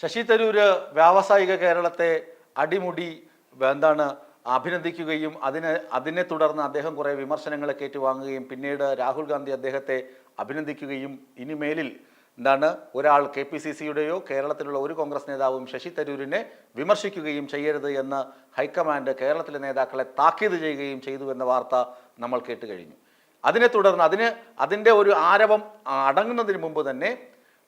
ശശി തരൂര് വ്യാവസായിക കേരളത്തെ അടിമുടി എന്താണ് അഭിനന്ദിക്കുകയും അതിനെ അതിനെ തുടർന്ന് അദ്ദേഹം കുറേ വിമർശനങ്ങളൊക്കെ ഏറ്റുവാങ്ങുകയും പിന്നീട് രാഹുൽ ഗാന്ധി അദ്ദേഹത്തെ അഭിനന്ദിക്കുകയും ഇനിമേലിൽ എന്താണ് ഒരാൾ കെ പി സി സിയുടെയോ കേരളത്തിലുള്ള ഒരു കോൺഗ്രസ് നേതാവും ശശി തരൂരിനെ വിമർശിക്കുകയും ചെയ്യരുത് എന്ന് ഹൈക്കമാൻഡ് കേരളത്തിലെ നേതാക്കളെ താക്കീത് ചെയ്യുകയും ചെയ്തു എന്ന വാർത്ത നമ്മൾ കേട്ട് കഴിഞ്ഞു. അതിനെ തുടർന്ന് അതിന് അതിന്റെ ഒരു ആരവം അടങ്ങുന്നതിന് മുമ്പ് തന്നെ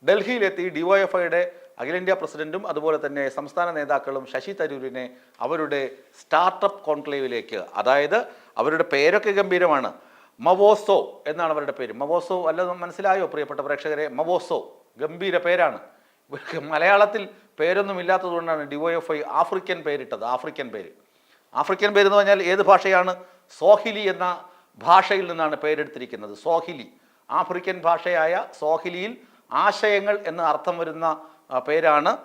ഡൽഹിയിലെത്തി ഡിവൈഎഫ്ഐയുടെ അഖിലേന്ത്യാ പ്രസിഡന്റും അതുപോലെ തന്നെ സംസ്ഥാന നേതാക്കളും ശശി തരൂരിനെ അവരുടെ സ്റ്റാർട്ടപ്പ് കോൺക്ലേവിലേക്ക് അതായത് അവരുടെ പേരൊക്കെ ഗംഭീരമാണ്. മവോസോ എന്നാണ് അവരുടെ പേര്. മവോസോ അല്ല മനസ്സിലായോ പ്രിയപ്പെട്ട പ്രേക്ഷകരെ? മവോസോ ഗംഭീര പേരാണ്. ഇവർക്ക് മലയാളത്തിൽ പേരൊന്നും ഇല്ലാത്തതുകൊണ്ടാണ് ഡിവൈഎഫ്ഐ ആഫ്രിക്കൻ പേരിട്ടത് ആഫ്രിക്കൻ പേര്. ആഫ്രിക്കൻ പേര് എന്ന് പറഞ്ഞാൽ ഏത് ഭാഷയാണ്? സോഹിലി എന്ന ഭാഷയിൽ നിന്നാണ് പേരെടുത്തിരിക്കുന്നത്. സോഹിലി. ആഫ്രിക്കൻ ഭാഷയായ സോഹിലിയിൽ ആശയങ്ങൾ എന്ന അർത്ഥം വരുന്ന ആ, പേരാണ്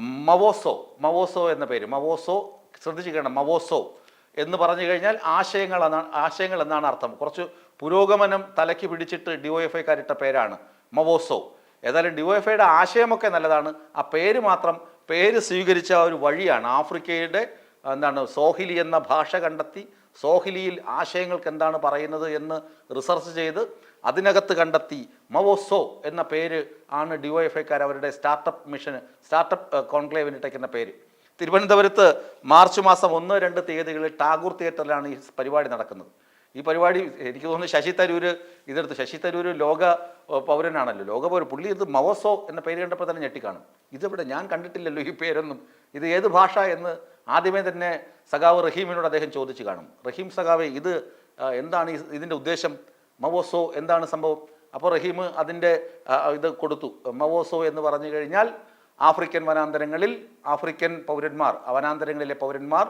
മവോസോ. മവോസോ എന്ന പേര്. മവോസോ ശ്രദ്ധിച്ചിരിക്കണം മവോസോ എന്ന് പറഞ്ഞു കഴിഞ്ഞാൽ ആശയങ്ങൾ എന്നാണ് ആശയങ്ങൾ എന്നാണ് അർത്ഥം. കുറച്ച് പുരോഗമനം തലയ്ക്ക് പിടിച്ചിട്ട് ഡി ഒ എഫ് ഐക്കാരിട്ട പേരാണ് മവോസോ. ഏതായാലും ഡി ഒ എഫ് ഐയുടെ ആശയമൊക്കെ നല്ലതാണ്. ആ പേര് മാത്രം പേര് സ്വീകരിച്ച ഒരു വഴിയാണ്. ആഫ്രിക്കയുടെ എന്താണ് സോഹിലി എന്ന ഭാഷ കണ്ടെത്തി സോഹിലിയിൽ ആശയങ്ങൾക്ക് എന്താണ് പറയുന്നത് എന്ന് റിസർച്ച് ചെയ്ത് അതിനകത്ത് കണ്ടെത്തി. മവോസോ എന്ന പേര് ആണ് ഡിവൈഎഫ്ഐക്കാർ അവരുടെ സ്റ്റാർട്ടപ്പ് മിഷന് സ്റ്റാർട്ടപ്പ് കോൺക്ലേവിന് ഇട്ടേക്കുന്ന പേര്. തിരുവനന്തപുരത്ത് മാർച്ച് മാസം ഒന്ന് രണ്ട് തീയതികളിൽ ടാഗൂർ തിയേറ്ററിലാണ് ഈ പരിപാടി നടക്കുന്നത്. ഈ പരിപാടി എനിക്ക് തോന്നുന്നു ശശി തരൂര് ഇതെടുത്ത്. ശശി തരൂര് ലോക പൗരനാണല്ലോ. ലോക പൗരൻ പുള്ളി ഇത് മവോസോ എന്ന പേര് കണ്ടപ്പോൾ തന്നെ ഞെട്ടിക്കാണും. ഇതെവിടെ? ഞാൻ കണ്ടിട്ടില്ലല്ലോ ഈ പേരൊന്നും. ഇത് ഏത് ഭാഷ എന്ന് ആദ്യമേ തന്നെ സഖാവ് റഹീമിനോട് അദ്ദേഹം ചോദിച്ചു കാണും. റഹീം സഖാവെ ഇത് എന്താണ് ഇതിന്റെ ഉദ്ദേശം? മവോസോ എന്താണ് സംഭവം? അപ്പോൾ റഹീം അതിന്റെ ഇത് കൊടുത്തു. മവോസോ എന്ന് പറഞ്ഞു കഴിഞ്ഞാൽ ആഫ്രിക്കൻ വനാന്തരങ്ങളിൽ ആഫ്രിക്കൻ പൗരന്മാർ വനാന്തരങ്ങളിലെ പൗരന്മാർ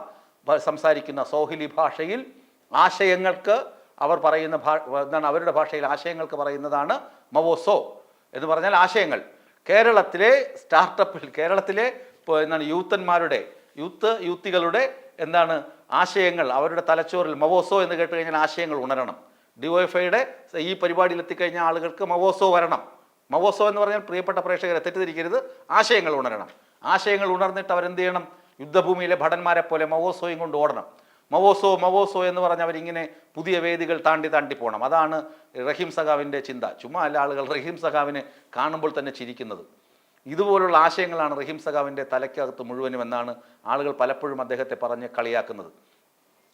സംസാരിക്കുന്ന സോഹിലി ഭാഷയിൽ ആശയങ്ങൾക്ക് അവർ പറയുന്ന ഭാ എന്താണ് അവരുടെ ഭാഷയിൽ ആശയങ്ങൾക്ക് പറയുന്നതാണ് മവോസോ എന്ന് പറഞ്ഞാൽ ആശയങ്ങൾ. കേരളത്തിലെ സ്റ്റാർട്ടപ്പിൽ കേരളത്തിലെ എന്താണ് യൂത്തന്മാരുടെ യൂത്ത് യൂത്തികളുടെ എന്താണ് ആശയങ്ങൾ അവരുടെ തലച്ചോറിൽ മവോസോ എന്ന് കേട്ട് കഴിഞ്ഞാൽ ആശയങ്ങൾ ഉണരണം. ഡിവൈഫൈയുടെ ഈ പരിപാടിയിൽ എത്തിക്കഴിഞ്ഞ ആളുകൾക്ക് മവോസോ വരണം. മവോസോ എന്ന് പറഞ്ഞാൽ പ്രിയപ്പെട്ട പ്രേക്ഷകരെ തെറ്റിദ്ധരിക്കരുത് ആശയങ്ങൾ ഉണരണം. ആശയങ്ങൾ ഉണർന്നിട്ട് അവരെന്ത് ചെയ്യണം? യുദ്ധഭൂമിയിലെ ഭടന്മാരെ പോലെ മവോസോയും കൊണ്ട് ഓടണം. മവോസോ മവോസോ എന്ന് പറഞ്ഞ് അവരിങ്ങനെ പുതിയ വേദികൾ താണ്ടി താണ്ടി പോകണം. അതാണ് റഹീം സഖാവിന്റെ ചിന്ത. ചുമ്മാ അല്ല ആളുകൾ റഹീം സഖാവിനെ കാണുമ്പോൾ തന്നെ ചിരിക്കുന്നത്. ഇതുപോലുള്ള ആശയങ്ങളാണ് റഹീം സഖാവിന്റെ തലയ്ക്കകത്ത് മുഴുവനും എന്നാണ് ആളുകൾ പലപ്പോഴും അദ്ദേഹത്തെ പറഞ്ഞ് കളിയാക്കുന്നത്.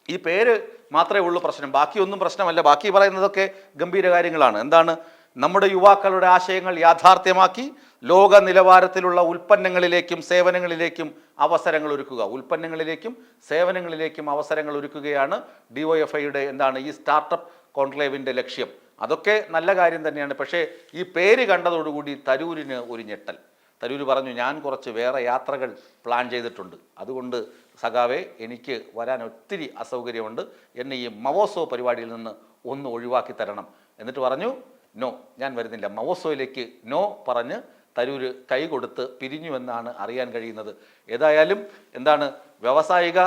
ഈ പേര് മാത്രമേ ഉള്ളൂ പ്രശ്നം. ബാക്കിയൊന്നും പ്രശ്നമല്ല. ബാക്കി പറയുന്നതൊക്കെ ഗംഭീര കാര്യങ്ങളാണ്. എന്താണ്? നമ്മുടെ യുവാക്കളുടെ ആശയങ്ങൾ യാഥാർത്ഥ്യമാക്കി ലോക നിലവാരത്തിലുള്ള ഉൽപ്പന്നങ്ങളിലേക്കും സേവനങ്ങളിലേക്കും അവസരങ്ങൾ ഒരുക്കുക. ഉൽപ്പന്നങ്ങളിലേക്കും സേവനങ്ങളിലേക്കും അവസരങ്ങൾ ഒരുക്കുകയാണ് ഡി ഒ എഫ് ഐയുടെ എന്താണ് ഈ സ്റ്റാർട്ടപ്പ് കോൺക്ലേവിന്റെ ലക്ഷ്യം. അതൊക്കെ നല്ല കാര്യം തന്നെയാണ്. പക്ഷേ ഈ പേര് കണ്ടതോടുകൂടി തരൂരിന് ഒരു ഞെട്ടൽ. തരൂർ പറഞ്ഞു ഞാൻ കുറച്ച് വേറെ യാത്രകൾ പ്ലാൻ ചെയ്തിട്ടുണ്ട്. അതുകൊണ്ട് സഖാവെ എനിക്ക് വരാൻ ഒത്തിരി അസൗകര്യമുണ്ട്. എന്നെ ഈ മവോസോ പരിപാടിയിൽ നിന്ന് ഒന്ന് ഒഴിവാക്കി തരണം. എന്നിട്ട് പറഞ്ഞു നോ ഞാൻ വരുന്നില്ല. മവോസോയിലേക്ക് നോ പറഞ്ഞ് തരൂര് കൈകൊടുത്ത് പിരിഞ്ഞുവെന്നാണ് അറിയാൻ കഴിയുന്നത്. ഏതായാലും എന്താണ് വ്യാവസായിക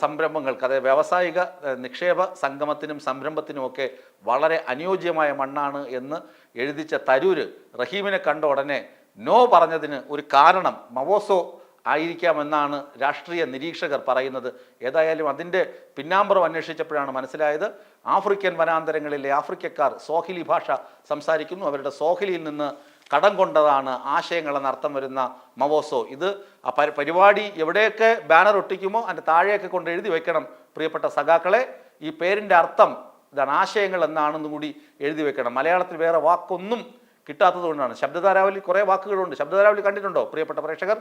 സംരംഭങ്ങൾക്ക് അതായത് വ്യാവസായിക നിക്ഷേപ സംഗമത്തിനും സംരംഭത്തിനുമൊക്കെ വളരെ അനുയോജ്യമായ മണ്ണാണ് എന്ന് എഴുതിച്ച തരൂര് റഹീമിനെ കണ്ട ഉടനെ നോ പറഞ്ഞതിന് ഒരു കാരണം മവോസോ ആയിരിക്കാമെന്നാണ് രാഷ്ട്രീയ നിരീക്ഷകർ പറയുന്നത്. ഏതായാലും അതിന്റെ പിന്നാമ്പുറം അന്വേഷിച്ചപ്പോഴാണ് മനസ്സിലായത്. ആഫ്രിക്കൻ വനാന്തരങ്ങളിലെ ആഫ്രിക്കക്കാർ സോഹിലി ഭാഷ സംസാരിക്കുന്നു. അവരുടെ സോഹിലിയിൽ നിന്ന് കടം കൊണ്ടതാണ് ആശയങ്ങളെന്ന് അർത്ഥം വരുന്ന മവോസോ. ഇത് ആ പരി- പരിപാടി എവിടെയൊക്കെ ബാനർ ഒട്ടിക്കുമോ അതിന്റെ താഴെയൊക്കെ കൊണ്ട് എഴുതി വെക്കണം പ്രിയപ്പെട്ട സഖാക്കളെ. ഈ പേരിന്റെ അർത്ഥം ഇതാണ് ആശയങ്ങൾ എന്നാണെന്നും കൂടി എഴുതി വെക്കണം. മലയാളത്തിൽ വേറെ വാക്കൊന്നും കിട്ടാത്തത് കൊണ്ടാണ് ശബ്ദധാരാവലി കുറേ വാക്കുകളുണ്ട്. ശബ്ദധാരാവലി കണ്ടിട്ടുണ്ടോ? പ്രിയപ്പെട്ട പ്രേക്ഷകർ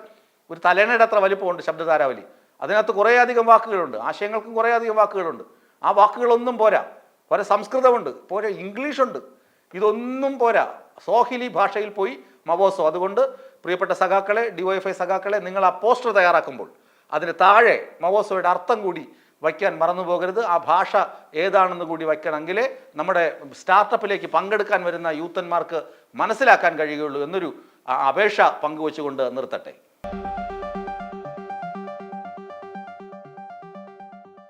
ഒരു തലേണയുടെ അത്ര വലിപ്പമുണ്ട് ശബ്ദധാരാവലി. അതിനകത്ത് കുറേ അധികം വാക്കുകളുണ്ട്. ആശയങ്ങൾക്കും കുറേ അധികം വാക്കുകളുണ്ട്. ആ വാക്കുകളൊന്നും പോരാ. കുറേ സംസ്കൃതമുണ്ട്. പോരാ ഇംഗ്ലീഷുണ്ട്. ഇതൊന്നും പോരാ. സോഹിലി ഭാഷയിൽ പോയി മവോസോ അതുകൊണ്ട് പ്രിയപ്പെട്ട സഖാക്കളെ ഡിവൈഎഫ്ഐ സഖാക്കളെ നിങ്ങൾ ആ പോസ്റ്റർ തയ്യാറാക്കുമ്പോൾ അതിന് താഴെ മവോസോയുടെ അർത്ഥം കൂടി വയ്ക്കാൻ മറന്നു പോകരുത് ആ ഭാഷ ഏതാണെന്ന് കൂടി വയ്ക്കണമെങ്കിലേ നമ്മുടെ സ്റ്റാർട്ടപ്പിലേക്ക് പങ്കെടുക്കാൻ വരുന്ന യൂത്തന്മാർക്ക് മനസ്സിലാക്കാൻ കഴിയുകയുള്ളൂ എന്നൊരു അപേക്ഷ പങ്കുവെച്ചുകൊണ്ട് നിർത്തട്ടെ.